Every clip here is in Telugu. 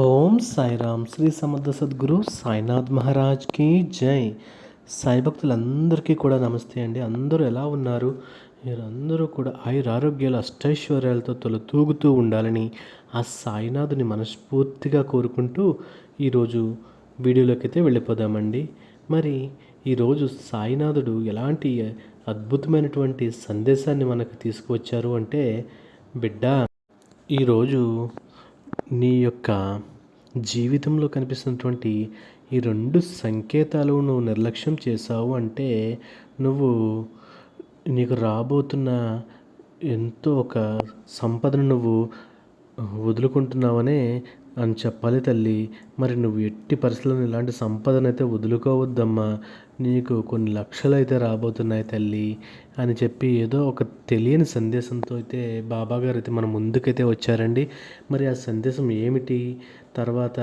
ఓం సాయిరామ్ శ్రీ సమర్థ సద్గురు సాయినాథ్ మహారాజ్కి జై. సాయి భక్తులందరికీ కూడా నమస్తే అండి. అందరూ ఎలా ఉన్నారు? మీరందరూ కూడా ఆయుర ఆరోగ్యాలు అష్టైశ్వర్యాలతో తొలతూగుతూ ఉండాలని ఆ సాయినాథుని మనస్ఫూర్తిగా కోరుకుంటూ ఈరోజు వీడియోలోకి అయితే వెళ్ళిపోదామండి. మరి ఈరోజు సాయినాథుడు ఎలాంటి అద్భుతమైనటువంటి సందేశాన్ని మనకు తీసుకువచ్చారు అంటే బిడ్డ ఈరోజు నీ యొక్క జీవితంలో కనిపిస్తున్నటువంటి ఈ రెండు సంకేతాలు నువ్వు నిర్లక్ష్యం చేసావు అంటే నువ్వు నీకు రాబోతున్న ఎంతో ఒక సంపదను నువ్వు వదులుకుంటున్నావనే అని చెప్పాలి తల్లి. మరి నువ్వు ఎట్టి పరిస్థితుల్లో ఇలాంటి సంపదనైతే వదులుకోవద్దమ్మా. నీకు కొన్ని లక్షలు అయితే రాబోతున్నాయి తల్లి అని చెప్పి ఏదో ఒక తెలియని సందేశంతో అయితే బాబా గారు అయితే మన ముందుకైతే వచ్చారండి. మరి ఆ సందేశం ఏమిటి? తర్వాత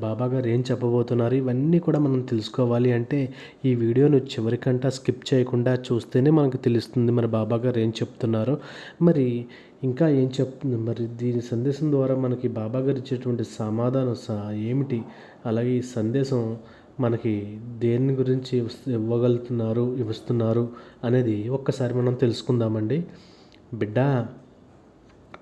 బాబా గారు ఏం చెప్పబోతున్నారు? ఇవన్నీ కూడా మనం తెలుసుకోవాలి అంటే ఈ వీడియోను చివరికంటా స్కిప్ చేయకుండా చూస్తేనే మనకు తెలుస్తుంది మరి బాబా గారు ఏం చెప్తున్నారో. మరి ఇంకా ఏం చెప్తుంది మరి దీని సందేశం ద్వారా మనకి బాబా గారు ఇచ్చేటువంటి సమాధానం స- ఏమిటి? అలాగే ఈ సందేశం మనకి దేని గురించి ఇవ్వగలుగుతున్నారు ఇస్తున్నారు అనేది ఒక్కసారి మనం తెలుసుకుందామండి. బిడ్డ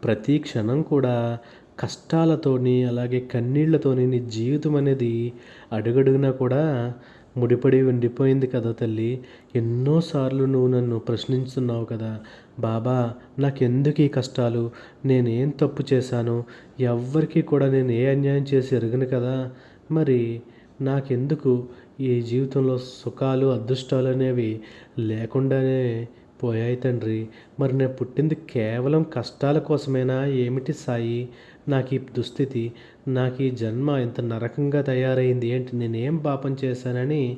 ప్రతి క్షణం కూడా కష్టాలతోని అలాగే కన్నీళ్ళతోని నీ జీవితం అనేది అడుగడుగునా కూడా ముడిపడి ఉండిపోయింది కదా తల్లి. ఎన్నోసార్లు నువ్వు నన్ను ప్రశ్నించున్నావు కదా. బాబా నాకెందుకు ఈ కష్టాలు? నేనేం తప్పు చేశాను? ఎవ్వరికీ కూడా నేను ఏ అన్యాయం చేసి ఎరగను కదా. మరి నాకెందుకు ఈ జీవితంలో సుఖాలు అదృష్టాలు అనేవి లేకుండానే పోయాయి తండ్రి. మరి నేను పుట్టింది కేవలం కష్టాల కోసమేనా? ఏమిటి సాయి? నాకు ఈ దుస్థితి నాకు ఈ జన్మ ఇంత నరకంగా తయారైంది. ఏంటి? నేనేం పాపం చేశానని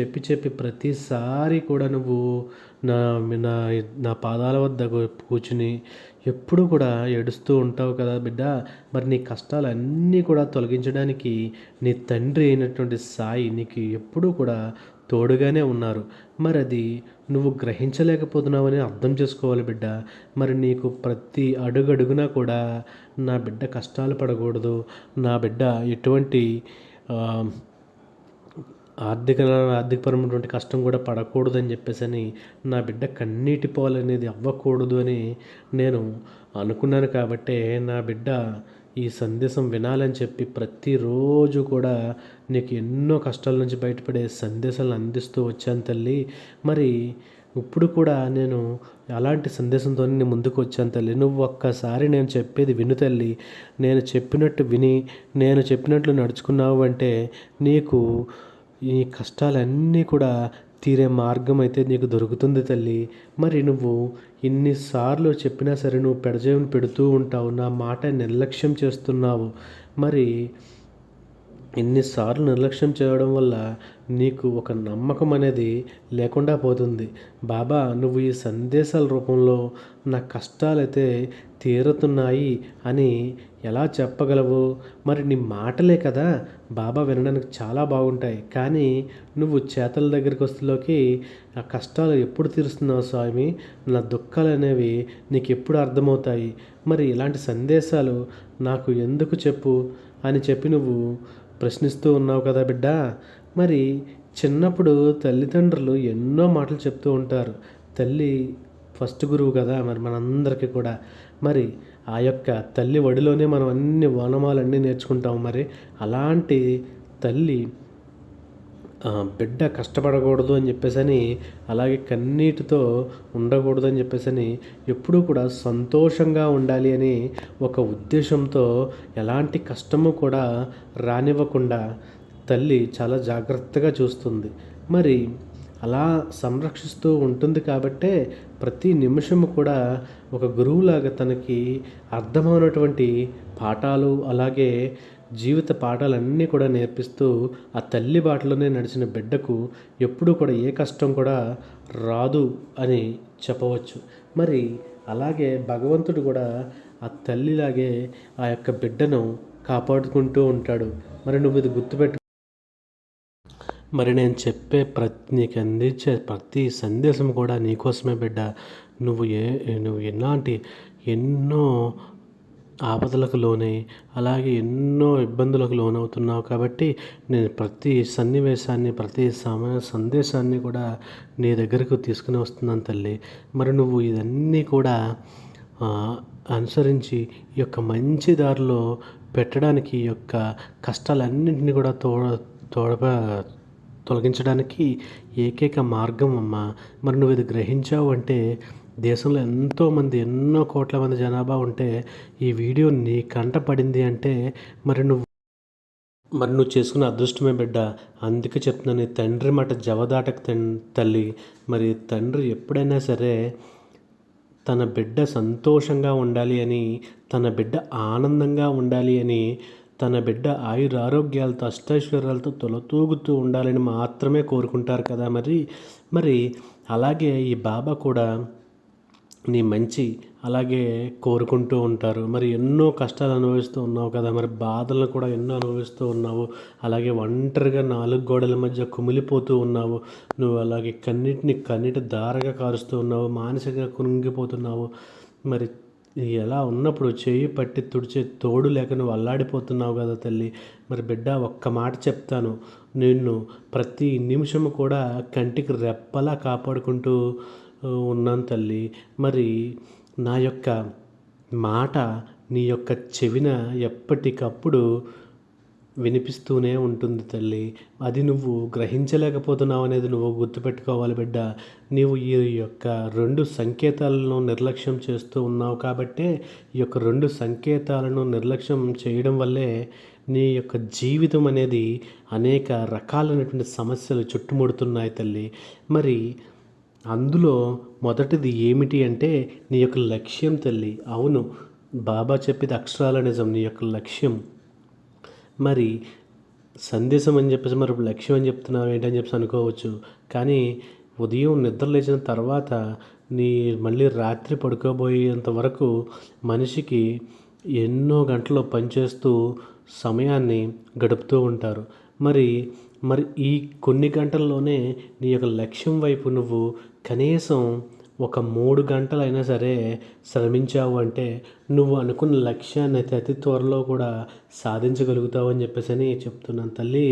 చెప్పి చెప్పి ప్రతిసారి కూడా నువ్వు నా నా నా పాదాల వద్ద కూర్చుని ఎప్పుడు కూడా ఏడుస్తూ ఉంటావు కదా బిడ్డ. మరి నీ కష్టాలన్నీ కూడా తొలగించడానికి నీ తండ్రి అయినటువంటి సాయి నీకు ఎప్పుడూ కూడా తోడుగానే ఉన్నారు. మరి అది నువ్వు గ్రహించలేకపోతున్నావని అర్థం చేసుకోవాలి బిడ్డ. మరి నీకు ప్రతి అడుగడుగునా కూడా నా బిడ్డ కష్టాలు పడకూడదు. నా బిడ్డ ఎటువంటి ఆర్థిక ఆర్థికపరమైనటువంటి కష్టం కూడా పడకూడదని చెప్పేసి అని నా బిడ్డ కన్నీటి పాలు అనేది అవ్వకూడదు అని నేను అనుకున్నాను కాబట్టే నా బిడ్డ ఈ సందేశం వినాలని చెప్పి ప్రతిరోజు కూడా నీకు ఎన్నో కష్టాల నుంచి బయటపడే సందేశాలను అందిస్తూ వచ్చాను తల్లి. మరి ఇప్పుడు కూడా నేను అలాంటి సందేశంతో నేను ముందుకు వచ్చాను తల్లి. నువ్వు ఒక్కసారి నేను చెప్పేది విను తల్లి. నేను చెప్పినట్టు విని నేను చెప్పినట్లు నడుచుకున్నావు అంటే నీకు ఈ కష్టాలన్నీ కూడా తీరే మార్గం అయితే నీకు దొరుకుతుంది తల్లి. మరి నువ్వు ఇన్నిసార్లు చెప్పినా సరే నువ్వు పెడజేవుని పెడుతూ ఉంటావు నా మాట నిర్లక్ష్యం చేస్తున్నావు. మరి ఎన్నిసార్లు నిర్లక్ష్యం చేయడం వల్ల నీకు ఒక నమ్మకం అనేది లేకుండా పోతుంది. బాబా నువ్వు ఈ సందేశాల రూపంలో నా కష్టాలైతే తీరుతున్నాయి అని ఎలా చెప్పగలవు? మరి నీ మాటలే కదా బాబా వినడానికి చాలా బాగుంటాయి. కానీ నువ్వు చేతల దగ్గరికి వస్తులోకి ఆ కష్టాలు ఎప్పుడు తీరుస్తున్నావు స్వామి? నా దుఃఖాలు అనేవి నీకు ఎప్పుడు అర్థమవుతాయి? మరి ఇలాంటి సందేశాలు నాకు ఎందుకు చెప్పు? అని చెప్పి నువ్వు ప్రశ్నిస్తూ ఉన్నావు కదా బిడ్డ! మరి చిన్నప్పుడు తల్లిదండ్రులు ఎన్నో మాటలు చెప్తూ ఉంటారు. తల్లి ఫస్ట్ గురువు కదా మరి మనందరికీ కూడా. మరి ఆ యొక్క తల్లి ఒడిలోనే మనం అన్ని వనమాలన్నీ నేర్చుకుంటాం మరి. అలాంటి తల్లి బిడ్డ కష్టపడకూడదు అని చెప్పేసని అలాగే కన్నీటితో ఉండకూడదు అని చెప్పేసని ఎప్పుడూ కూడా సంతోషంగా ఉండాలి అని ఒక ఉద్దేశంతో ఎలాంటి కష్టము కూడా రానివ్వకుండా తల్లి చాలా జాగ్రత్తగా చూస్తుంది. మరి అలా సంరక్షిస్తూ ఉంటుంది కాబట్టే ప్రతి నిమిషము కూడా ఒక గురువులాగా తనకి అర్థమైనటువంటి పాఠాలు అలాగే జీవిత పాఠాలన్నీ కూడా నేర్పిస్తూ ఆ తల్లి బాటలోనే నడిచిన బిడ్డకు ఎప్పుడూ కూడా ఏ కష్టం కూడా రాదు అని చెప్పవచ్చు. మరి అలాగే భగవంతుడు కూడా ఆ తల్లిలాగే ఆ యొక్క బిడ్డను కాపాడుకుంటూ ఉంటాడు. మరి నువ్వు ఇది గుర్తుపెట్టు మరి నేను చెప్పే ప్రతి నీకు అందించే ప్రతి సందేశం కూడా నీకోసమే బిడ్డ. నువ్వు ఏ నువ్వు ఎలాంటి ఎన్నో ఆపదలకు లోనై అలాగే ఎన్నో ఇబ్బందులకు లోనవుతున్నావు కాబట్టి నేను ప్రతి సన్నివేశాన్ని ప్రతి సమయ సందేశాన్ని కూడా నీ దగ్గరకు తీసుకుని వస్తున్నాను తల్లి. మరి నువ్వు ఇవన్నీ కూడా అనుసరించి ఈ యొక్క మంచి దారిలో పెట్టడానికి ఈ యొక్క కష్టాలన్నింటినీ కూడా తోడ తోడప తొలగించడానికి ఏకైక మార్గం అమ్మ. మరి నువ్వు ఇది గ్రహించావు అంటే దేశంలో ఎంతోమంది ఎన్నో కోట్ల మంది జనాభా ఉంటే ఈ వీడియో నీ కంట పడింది అంటే మరి నువ్వు మరి నువ్వు చేసుకున్న అదృష్టమే బిడ్డ. అందుకే చెప్తున్నాను తండ్రి మాట జవదాటక తల్లి. మరి తండ్రి ఎప్పుడైనా సరే తన బిడ్డ సంతోషంగా ఉండాలి అని తన బిడ్డ ఆనందంగా ఉండాలి అని తన బిడ్డ ఆయురారోగ్యాలతో అష్టైశ్వర్యాలతో తొలతూగుతూ ఉండాలని మాత్రమే కోరుకుంటారు కదా మరి. మరి అలాగే ఈ బాబా కూడా నీ మంచి అలాగే కోరుకుంటూ ఉంటారు. మరి ఎన్నో కష్టాలు అనుభవిస్తూ ఉన్నావు కదా మరి. బాధలను కూడా ఎన్నో అనుభవిస్తూ ఉన్నావు. అలాగే ఒంటరిగా నాలుగు గోడల మధ్య కుమిలిపోతూ ఉన్నావు. నువ్వు అలాగే కన్నిటిని కన్నిటి దారగా కారుస్తూ ఉన్నావు. మానసికంగా కురింగిపోతున్నావు మరి ఎలా ఉన్నప్పుడు చేయి పట్టి తుడిచే తోడు లేక నువ్వు అల్లాడిపోతున్నావు కదా తల్లి. మరి బిడ్డ ఒక్క మాట చెప్తాను. నిన్ను ప్రతి నిమిషము కూడా కంటికి రెప్పలా కాపాడుకుంటూ ఉన్నాను తల్లి. మరి నా యొక్క మాట నీ యొక్క చెవిన ఎప్పటికప్పుడు వినిపిస్తూనే ఉంటుంది తల్లి. అది నువ్వు గ్రహించలేకపోతున్నావు అనేది నువ్వు గుర్తుపెట్టుకోవాలి బిడ్డ. నీవు ఈ యొక్క రెండు సంకేతాలను నిర్లక్ష్యం చేస్తూ ఉన్నావు కాబట్టే ఈ యొక్క రెండు సంకేతాలను నిర్లక్ష్యం చేయడం వల్లే నీ యొక్క జీవితం అనేది అనేక రకాలైనటువంటి సమస్యలు చుట్టుముడుతున్నాయి తల్లి. మరి అందులో మొదటిది ఏమిటి అంటే నీ యొక్క లక్ష్యం తల్లి. అవును బాబా చెప్పేది అక్షరాల నిజం. నీ యొక్క లక్ష్యం మరి సందేశం అని చెప్పేసి మరి లక్ష్యం అని చెప్తున్నావు ఏంటని చెప్పేసి అనుకోవచ్చు. కానీ ఉదయం నిద్ర లేచిన తర్వాత నీ మళ్ళీ రాత్రి పడుకోబోయేంత వరకు మనిషికి ఎన్నో గంటలు పనిచేస్తూ సమయాన్ని గడుపుతూ ఉంటారు. మరి మరి ఈ కొన్ని గంటల్లోనే నీ యొక్క లక్ష్యం వైపు నువ్వు కనీసం ఒక మూడు గంటలైనా సరే శ్రమించావు అంటే నువ్వు అనుకున్న లక్ష్యాన్ని అయితే అతి త్వరలో కూడా సాధించగలుగుతావు అని చెప్పేసి అని చెప్తున్నాను తల్లి.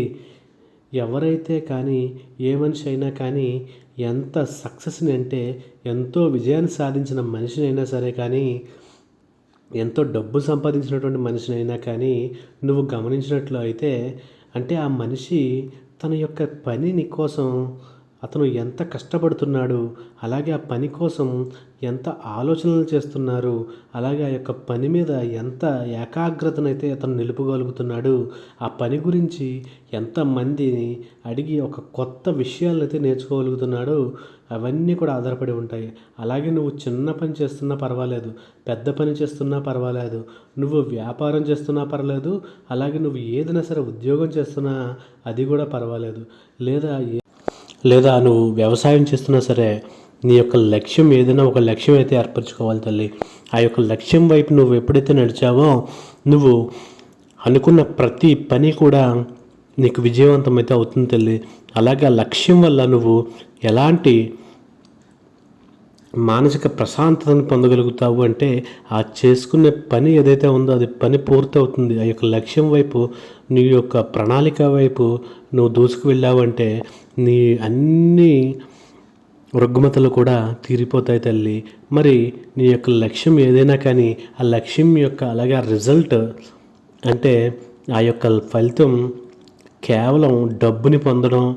ఎవరైతే కానీ ఏ మనిషి అయినా కానీ ఎంత సక్సెస్ని అంటే ఎంతో విజయాన్ని సాధించిన మనిషినైనా సరే కానీ ఎంతో డబ్బు సంపాదించినటువంటి మనిషినైనా కానీ నువ్వు గమనించినట్లు అయితే అంటే ఆ మనిషి తన యొక్క పనిని కోసం అతను ఎంత కష్టపడుతున్నాడు అలాగే ఆ పని కోసం ఎంత ఆలోచనలు చేస్తున్నారు అలాగే ఆ యొక్క పని మీద ఎంత ఏకాగ్రతనైతే అతను నిలుపుగలుగుతున్నాడు ఆ పని గురించి ఎంతమందిని అడిగి ఒక కొత్త విషయాలను అయితే నేర్చుకోగలుగుతున్నాడు అవన్నీ కూడా ఆధారపడి ఉంటాయి. అలాగే నువ్వు చిన్న పని చేస్తున్నా పర్వాలేదు పెద్ద పని చేస్తున్నా పర్వాలేదు నువ్వు వ్యాపారం చేస్తున్నా పర్వాలేదు అలాగే నువ్వు ఏదైనా సరే ఉద్యోగం చేస్తున్నా అది కూడా పర్వాలేదు. లేదా లేదా నువ్వు వ్యవసాయం చేస్తున్నా సరే నీ యొక్క లక్ష్యం ఏదైనా ఒక లక్ష్యం అయితే ఏర్పరచుకోవాలి తల్లి. ఆ యొక్క లక్ష్యం వైపు నువ్వు ఎప్పుడైతే నడిచావో నువ్వు అనుకున్న ప్రతి పని కూడా నీకు విజయవంతమైతే అవుతుంది తల్లి. అలాగే ఆ లక్ష్యం వల్ల నువ్వు ఎలాంటి మానసిక ప్రశాంతతను పొందగలుగుతావు అంటే ఆ చేసుకునే పని ఏదైతే ఉందో అది పని పూర్తవుతుంది. ఆ యొక్క లక్ష్యం వైపు నీ యొక్క ప్రణాళిక వైపు నువ్వు దూసుకు వెళ్ళావంటే నీ అన్ని రుగ్మతలు కూడా తీరిపోతాయి తల్లి. మరి నీ యొక్క లక్ష్యం ఏదైనా కానీ ఆ లక్ష్యం యొక్క అలాగే ఆ రిజల్ట్ అంటే ఆ యొక్క ఫలితం కేవలం డబ్బుని పొందడం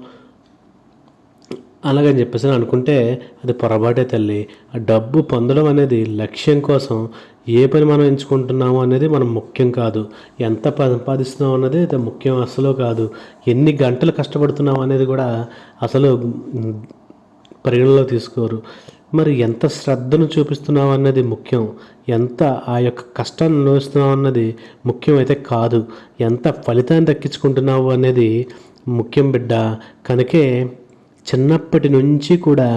అలాగని చెప్పేసి అనుకుంటే అది పొరపాటే తల్లి. ఆ డబ్బు పొందడం అనేది లక్ష్యం కోసం ఏ పని మనం ఎంచుకుంటున్నాము అనేది మనం ముఖ్యం కాదు. ఎంత సంపాదిస్తున్నాం అన్నది అది ముఖ్యం అసలు కాదు. ఎన్ని గంటలు కష్టపడుతున్నాం అనేది కూడా అసలు పరిగణలో తీసుకోరు. మరి ఎంత శ్రద్ధను చూపిస్తున్నావు అన్నది ముఖ్యం. ఎంత ఆ యొక్క కష్టాన్ని అనుభవిస్తున్నావు అన్నది ముఖ్యం అయితే కాదు. ఎంత ఫలితాన్ని దక్కించుకుంటున్నావు అనేది ముఖ్యం బిడ్డ. కనుకే చిన్నప్పటి నుంచి కూడా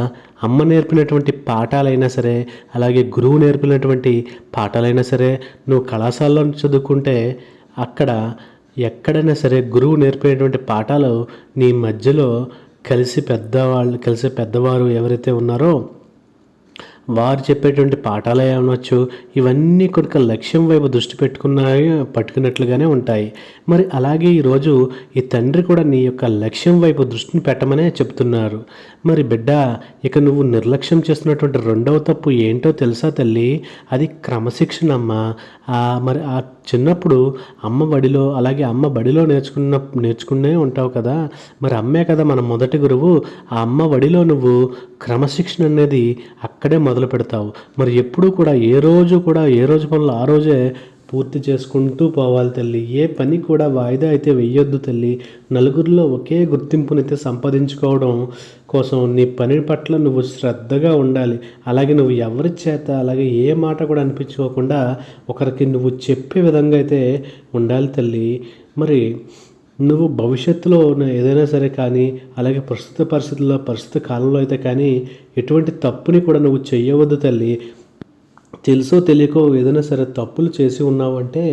అమ్మ నేర్పినటువంటి పాఠాలైనా సరే అలాగే గురువు నేర్పినటువంటి పాఠాలైనా సరే నువ్వు కళాశాలలో చదువుకుంటే అక్కడ ఎక్కడైనా సరే గురువు నేర్పినటువంటి పాఠాలు నీ మధ్యలో కలిసి పెద్దవాళ్ళు కలిసి పెద్దవారు ఎవరైతే ఉన్నారో వారు చెప్పేటువంటి పాఠాలే అనవచ్చు ఇవన్నీ కొడుక లక్ష్యం వైపు దృష్టి పెట్టుకున్న పట్టుకున్నట్లుగానే ఉంటాయి. మరి అలాగే ఈరోజు ఈ తండ్రి కూడా నీ యొక్క లక్ష్యం వైపు దృష్టిని పెట్టమనే చెప్తున్నారు. మరి బిడ్డ ఇక నువ్వు నిర్లక్ష్యం చేస్తున్నటువంటి రెండవ తప్పు ఏంటో తెలుసా తల్లి? అది క్రమశిక్షణ అమ్మ మరి ఆ చిన్నప్పుడు అమ్మ బడిలో అలాగే అమ్మ బడిలో నేర్చుకున్న నేర్చుకునే ఉంటావు కదా. మరి అమ్మే కదా మన మొదటి గురువు. ఆ అమ్మ బడిలో నువ్వు క్రమశిక్షణ అనేది అక్కడే మొదలు పెడతావు మరి ఎప్పుడూ కూడా ఏ రోజు కూడా ఏ రోజు పనులు ఆ రోజే పూర్తి చేసుకుంటూ పోవాలి తల్లి. ఏ పని కూడా వాయిదా అయితే వెయ్యొద్దు తల్లి. నలుగురిలో ఒకే గుర్తింపునైతే సంపాదించుకోవడం కోసం నీ పని పట్ల నువ్వు శ్రద్ధగా ఉండాలి. అలాగే నువ్వు ఎవరి చేత అలాగే ఏ మాట కూడా అనిపించుకోకుండా ఒకరికి నువ్వు చెప్పే విధంగా అయితే ఉండాలి తల్లి. మరి నువ్వు భవిష్యత్తులో ఉన్న ఏదైనా సరే కానీ అలాగే ప్రస్తుత పరిస్థితుల్లో ప్రస్తుత కాలంలో అయితే కానీ ఎటువంటి తప్పుని కూడా నువ్వు చేయవద్దు తల్లి. తెలుసో తెలియకో ఏదైనా సరే తప్పులు చేసి ఉన్నావంటే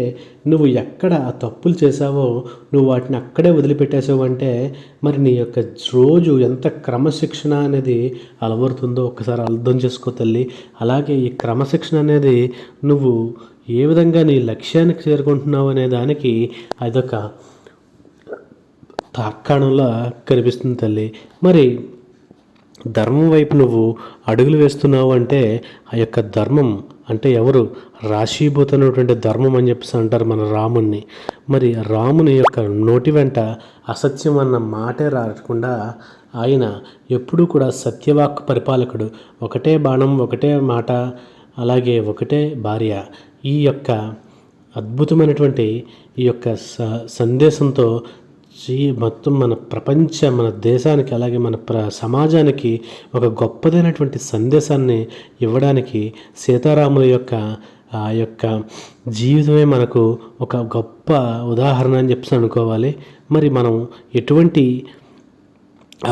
నువ్వు ఎక్కడ ఆ తప్పులు చేసావో నువ్వు వాటిని అక్కడే వదిలిపెట్టేసావంటే మరి నీ యొక్క రోజు ఎంత క్రమశిక్షణ అనేది అలవడుతుందో ఒక్కసారి అర్థం చేసుకో తల్లి. అలాగే ఈ క్రమశిక్షణ అనేది నువ్వు ఏ విధంగా నీ లక్ష్యానికి చేరుకుంటున్నావు అనే దానికి అదొక తాక్కాణంలా కనిపిస్తుంది తల్లి. మరి ధర్మం వైపు నువ్వు అడుగులు వేస్తున్నావు అంటే ఆ యొక్క ధర్మం అంటే ఎవరు? రాశీభూతమైనటువంటి ధర్మం అని చెప్పేసి అంటారు మన రాముణ్ణి. మరి రాముని యొక్క నోటి వెంట అసత్యం అన్న మాటే రాకుండా ఆయన ఎప్పుడూ కూడా సత్యవాక్ పరిపాలకుడు. ఒకటే బాణం ఒకటే మాట అలాగే ఒకటే భార్య. ఈ యొక్క అద్భుతమైనటువంటి ఈ యొక్క స సందేశంతో జీ మొత్తం మన ప్రపంచ మన దేశానికి అలాగే మన ప్ర సమాజానికి ఒక గొప్పదైనటువంటి సందేశాన్ని ఇవ్వడానికి సీతారాముల యొక్క ఆ యొక్క జీవితమే మనకు ఒక గొప్ప ఉదాహరణ అని చెప్పి అనుకోవాలి. మరి మనం ఎటువంటి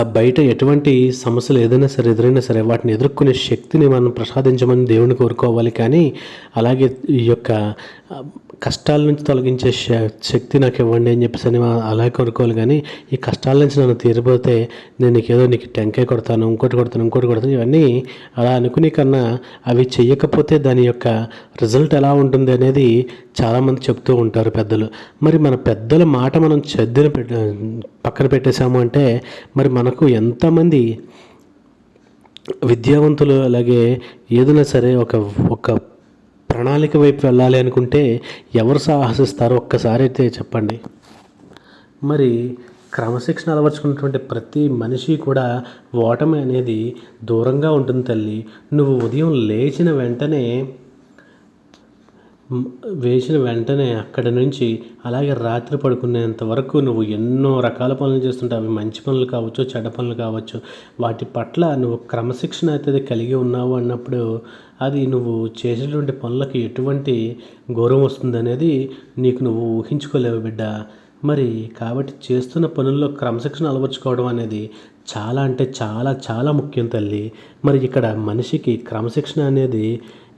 బయట ఎటువంటి సమస్యలు ఏదైనా సరే ఎదురైనా సరే వాటిని ఎదుర్కొనే శక్తిని మనం ప్రసాదించమని దేవుని కోరుకోవాలి. కానీ అలాగే ఈ యొక్క కష్టాల నుంచి తొలగించే శ- శక్తి నాకు ఇవ్వండి అని చెప్పేసి అని అలా కోరుకోవాలి. కానీ ఈ కష్టాల నుంచి నన్ను తీరిపోతే నేను నీకు ఏదో నీకు టెంకాయ కొడతాను ఇంకోటి కొడతాను ఇంకోటి కొడతాను ఇవన్నీ అలా అనుకునే కన్నా అవి చెయ్యకపోతే దాని యొక్క రిజల్ట్ ఎలా ఉంటుంది అనేది చాలామంది చెప్తూ ఉంటారు పెద్దలు. మరి మన పెద్దల మాట మనం చెద్దిన పక్కన పెట్టేశాము అంటే మరి మనకు ఎంతమంది విద్యావంతులు అలాగే ఏదైనా సరే ఒక ఒక ప్రణాళిక వైపు వెళ్ళాలి అనుకుంటే ఎవరు సాహసిస్తారో? ఒక్కసారి అయితే చెప్పండి. మరి క్రమశిక్షణ అలవర్చుకున్నటువంటి ప్రతి మనిషి కూడా ఓటమి అనేది దూరంగా ఉంటుంది తల్లి. నువ్వు ఉదయం లేచిన వెంటనే వేసిన వెంటనే అక్కడి నుంచి అలాగే రాత్రి పడుకునేంత వరకు నువ్వు ఎన్నో రకాల పనులు చేస్తుంటావు. అవి మంచి పనులు కావచ్చు చెడ్డ పనులు కావచ్చు. వాటి పట్ల నువ్వు క్రమశిక్షణ అయితే కలిగి ఉన్నావు అన్నప్పుడు అది నువ్వు చేసేటువంటి పనులకి ఎటువంటి గౌరవం వస్తుంది అనేది నీకు నువ్వు ఊహించుకోలేవు బిడ్డ. మరి కాబట్టి చేస్తున్న పనుల్లో క్రమశిక్షణ అలవర్చుకోవడం అనేది చాలా అంటే చాలా చాలా ముఖ్యం తల్లి. మరి ఇక్కడ మనిషికి క్రమశిక్షణ అనేది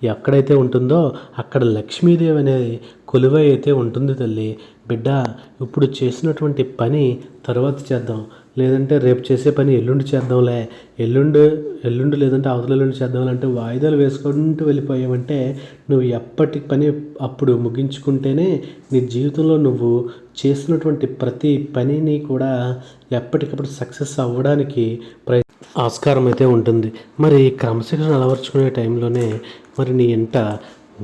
ఎక్కడైతే ఉంటుందో అక్కడ లక్ష్మీదేవి అనేది కొలువై అయితే ఉంటుంది తల్లి. బిడ్డ ఇప్పుడు చేసినటువంటి పని తర్వాత చేద్దాం. లేదంటే రేపు చేసే పని ఎల్లుండి చేద్దాంలే. ఎల్లుండి ఎల్లుండి లేదంటే అవతల ఎల్లుండి చేద్దాం అంటే వాయిదాలు వేసుకుంటూ వెళ్ళిపోయావంటే నువ్వు ఎప్పటి పని అప్పుడు ముగించుకుంటేనే నీ జీవితంలో నువ్వు చేసినటువంటి ప్రతి పనిని కూడా ఎప్పటికప్పుడు సక్సెస్ అవ్వడానికి ప్రయత్నం ఆస్కారం అయితే ఉంటుంది. మరి క్రమశిక్షణ అలవర్చుకునే టైంలోనే మరి నీ ఇంట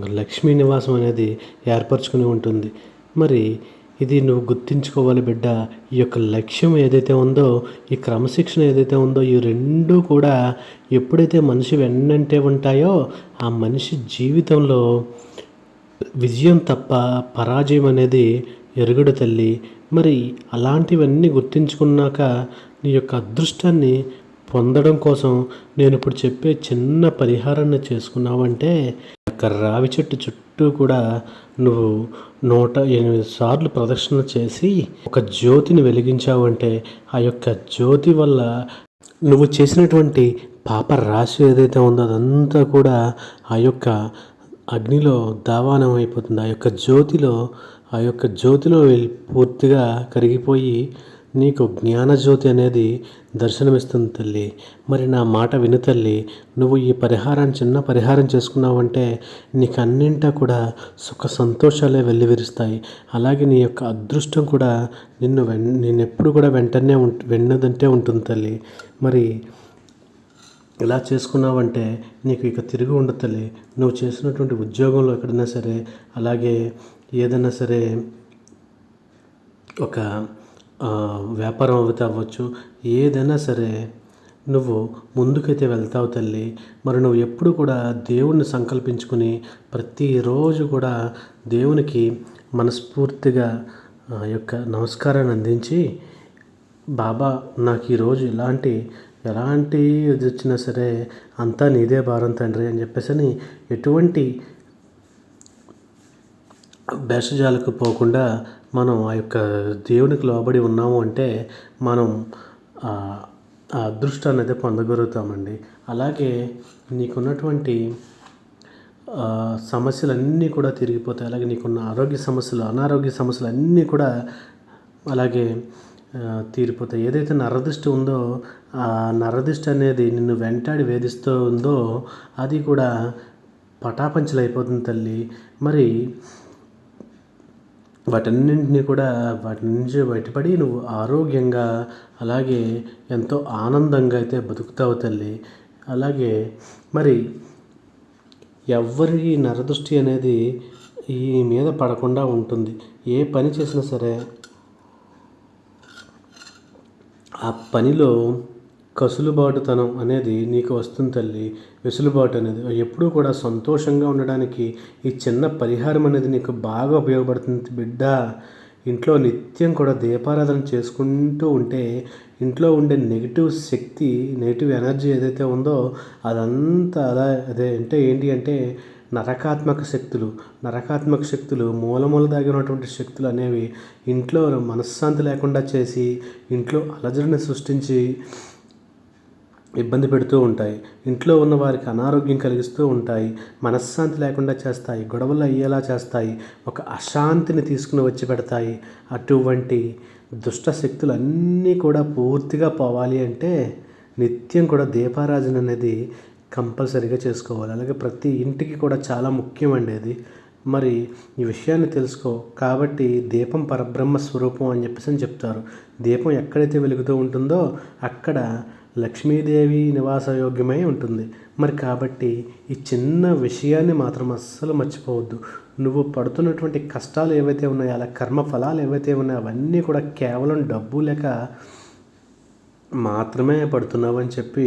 లక్ష్మీ నివాసం అనేది ఏర్పరచుకుని ఉంటుంది. మరి ఇది నువ్వు గుర్తించుకోవాలి బిడ్డ ఈ యొక్క లక్ష్యం ఏదైతే ఉందో ఈ క్రమశిక్షణ ఏదైతే ఉందో ఈ రెండు కూడా ఎప్పుడైతే మనిషి వెన్నంటే ఉంటాయో ఆ మనిషి జీవితంలో విజయం తప్ప పరాజయం అనేది ఎరుగుడు తల్లి. మరి అలాంటివన్నీ గుర్తించుకున్నాక నీ యొక్క అదృష్టాన్ని పొందడం కోసం నేను ఇప్పుడు చెప్పే చిన్న పరిహారాన్ని చేసుకున్నావంటే యొక్క రావి చెట్టు చుట్టూ కూడా నువ్వు నూట ఎనిమిది సార్లు ప్రదక్షిణ చేసి ఒక జ్యోతిని వెలిగించావంటే ఆ యొక్క జ్యోతి వల్ల నువ్వు చేసినటువంటి పాప రాశి ఏదైతే ఉందో అదంతా కూడా ఆ యొక్క అగ్నిలో దావానం అయిపోతుంది. ఆ యొక్క జ్యోతిలో ఆ యొక్క జ్యోతిలో వెళ్ళి పూర్తిగా కరిగిపోయి నీకు జ్ఞానజ్యోతి అనేది దర్శనమిస్తుంది తల్లి. మరి నా మాట విను తల్లి. నువ్వు ఈ పరిహారాన్ని చిన్న పరిహారం చేసుకున్నావంటే నీకు అన్నింటా కూడా సుఖ సంతోషాలే వెల్లివిరుస్తాయి. అలాగే నీ యొక్క అదృష్టం కూడా నిన్ను వెన్ నిన్నెప్పుడు కూడా వెంటనే ఉం వెన్నదంటే ఉంటుంది తల్లి. మరి ఇలా చేసుకున్నావంటే నీకు ఇక తిరిగి ఉండదు తల్లి. నువ్వు చేసినటువంటి ఉద్యోగంలో ఎక్కడైనా సరే అలాగే ఏదైనా సరే ఒక వ్యాపారం అవుతా అవ్వచ్చు. ఏదైనా సరే నువ్వు ముందుకైతే వెళ్తావు తల్లి. మరి నువ్వు ఎప్పుడు కూడా దేవుణ్ణి సంకల్పించుకుని ప్రతిరోజు కూడా దేవునికి మనస్ఫూర్తిగా యొక్క నమస్కారాన్ని అందించి బాబా నాకు ఈరోజు ఇలాంటి ఎలాంటి ఇది వచ్చినా సరే అంతా నీదే భారం తండ్రి అని చెప్పేసి అని ఎటువంటి భేషజాలకు పోకుండా మనం ఆ యొక్క దేవునికి లోబడి ఉన్నాము అంటే మనం ఆ అదృష్టాన్ని అయితే పొందగలుగుతామండి. అలాగే నీకున్నటువంటి సమస్యలన్నీ కూడా తిరిగిపోతాయి. అలాగే నీకున్న ఆరోగ్య సమస్యలు అనారోగ్య సమస్యలు అన్నీ కూడా అలాగే తీరిపోతాయి. ఏదైతే నరదృష్టి ఉందో ఆ నరదృష్టి అనేది నిన్ను వెంటాడి వేధిస్తూ ఉందో అది కూడా పటాపంచలైపోతుంది తల్లి. మరి వాటన్నింటినీ కూడా వాటి నుంచి బయటపడి నువ్వు ఆరోగ్యంగా అలాగే ఎంతో ఆనందంగా అయితే బతుకుతావు తల్లి. అలాగే మరి ఎవరి నరదృష్టి అనేది ఈ మీద పడకుండా ఉంటుంది. ఏ పని చేసినా సరే ఆ పనిలో కసులుబాటుతనం అనేది నీకు వస్తుంది తల్లి. వెసులుబాటు అనేది ఎప్పుడూ కూడా సంతోషంగా ఉండడానికి ఈ చిన్న పరిహారం అనేది నీకు బాగా ఉపయోగపడుతుంది బిడ్డ. ఇంట్లో నిత్యం కూడా దీపారాధన చేసుకుంటూ ఉంటే ఇంట్లో ఉండే నెగిటివ్ శక్తి నెగిటివ్ ఎనర్జీ ఏదైతే ఉందో అదంతా అలా అదే అంటే ఏంటి అంటే నరకాత్మక శక్తులు నరకాత్మక శక్తులు మూలమూల దాగినటువంటి శక్తులు అనేవి ఇంట్లో మనశ్శాంతి లేకుండా చేసి ఇంట్లో అలజడిని సృష్టించి ఇబ్బంది పెడుతూ ఉంటాయి. ఇంట్లో ఉన్న వారికి అనారోగ్యం కలిగిస్తూ ఉంటాయి. మనశ్శాంతి లేకుండా చేస్తాయి. గొడవలు అయ్యేలా చేస్తాయి. ఒక అశాంతిని తీసుకుని వచ్చి పెడతాయి. అటువంటి దుష్ట శక్తులు అన్నీ కూడా పూర్తిగా పోవాలి అంటే నిత్యం కూడా దీపారాజన అనేది కంపల్సరీగా చేసుకోవాలి. అలాగే ప్రతి ఇంటికి కూడా చాలా ముఖ్యమండి అది మరి ఈ విషయాన్ని తెలుసుకో. కాబట్టి దీపం పరబ్రహ్మ స్వరూపం అని చెప్పేసి అని చెప్తారు. దీపం ఎక్కడైతే వెలుగుతూ ఉంటుందో అక్కడ లక్ష్మీదేవి నివాసయోగ్యమై ఉంటుంది. మరి కాబట్టి ఈ చిన్న విషయాన్ని మాత్రం అస్సలు మర్చిపోవద్దు. నువ్వు పడుతున్నటువంటి కష్టాలు ఏవైతే ఉన్నాయో అలా కర్మ ఫలాలు ఏవైతే ఉన్నాయో అవన్నీ కూడా కేవలం డబ్బు లేక మాత్రమే పడుతున్నావని చెప్పి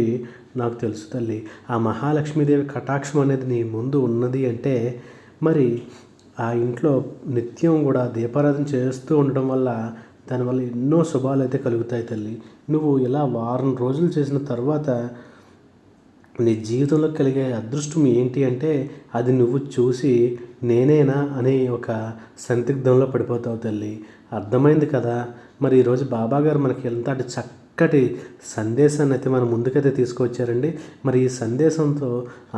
నాకు తెలుసు తల్లి. ఆ మహాలక్ష్మీదేవి కటాక్షం అనేది నీ ముందు ఉన్నది అంటే మరి ఆ ఇంట్లో నిత్యం కూడా దీపారాధన చేస్తూ ఉండడం వల్ల దానివల్ల ఎన్నో శుభాలు అయితే కలుగుతాయి తల్లి. నువ్వు ఇలా వారం రోజులు చేసిన తర్వాత నీ జీవితంలో కలిగే అదృష్టం ఏంటి అంటే అది నువ్వు చూసి నేనేనా అనే ఒక సందిగ్ధంలో పడిపోతావు తల్లి. అర్థమైంది కదా? మరి ఈరోజు బాబాగారు మనకి ఎంత చక్క చక్కటి సందేశాన్ని అయితే మన ముందుకైతే తీసుకువచ్చారండి. మరి ఈ సందేశంతో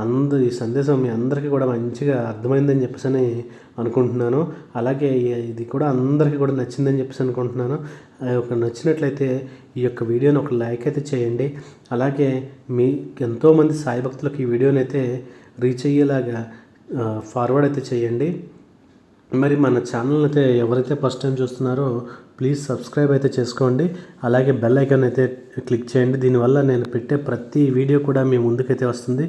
అందు ఈ సందేశం మీ అందరికీ కూడా మంచిగా అర్థమైందని చెప్పేసి అని అనుకుంటున్నాను. అలాగే ఇది కూడా అందరికీ కూడా నచ్చిందని చెప్పేసి అనుకుంటున్నాను. ఒక నచ్చినట్లయితే ఈ యొక్క వీడియోని ఒక లైక్ అయితే చేయండి. అలాగే మీ ఎంతోమంది సాయి భక్తులకు ఈ వీడియోని అయితే రీచ్ అయ్యేలాగా ఫార్వర్డ్ అయితే చేయండి. మరి మన ఛానల్ అయితే ఎవరైతే ఫస్ట్ టైం చూస్తున్నారో ప్లీజ్ సబ్స్క్రైబ్ అయితే చేసుకోండి. అలాగే బెల్ ఐకాన్ అయితే క్లిక్ చేయండి. దీనివల్ల నేను పెట్టే ప్రతి వీడియో కూడా మీ ముందుకైతే వస్తుంది.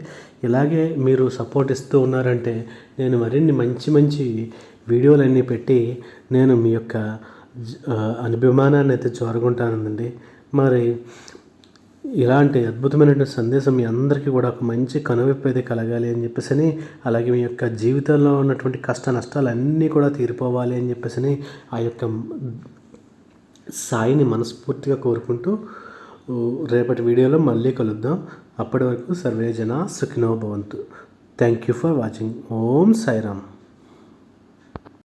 ఇలాగే మీరు సపోర్ట్ ఇస్తూ ఉన్నారంటే నేను మరిన్ని మంచి మంచి వీడియోలన్నీ పెట్టి నేను మీ యొక్క అభిమానాన్ని అయితే చూరగొంటానండి మరి ఇలాంటి అద్భుతమైనటువంటి సందేశం మీ అందరికీ కూడా ఒక మంచి కనువిప్పు అయితే కలగాలి అని చెప్పేసి అలాగే మీ యొక్క జీవితంలో ఉన్నటువంటి కష్ట నష్టాలు అన్నీ కూడా తీరిపోవాలి అని చెప్పేసి ఆ యొక్క సాయిని మనస్ఫూర్తిగా కోరుకుంటూ రేపటి వీడియోలో మళ్ళీ కలుద్దాం. అప్పటి వరకు సర్వేజన సుఖినో భవంతు. Thank you for watching Om Sairam.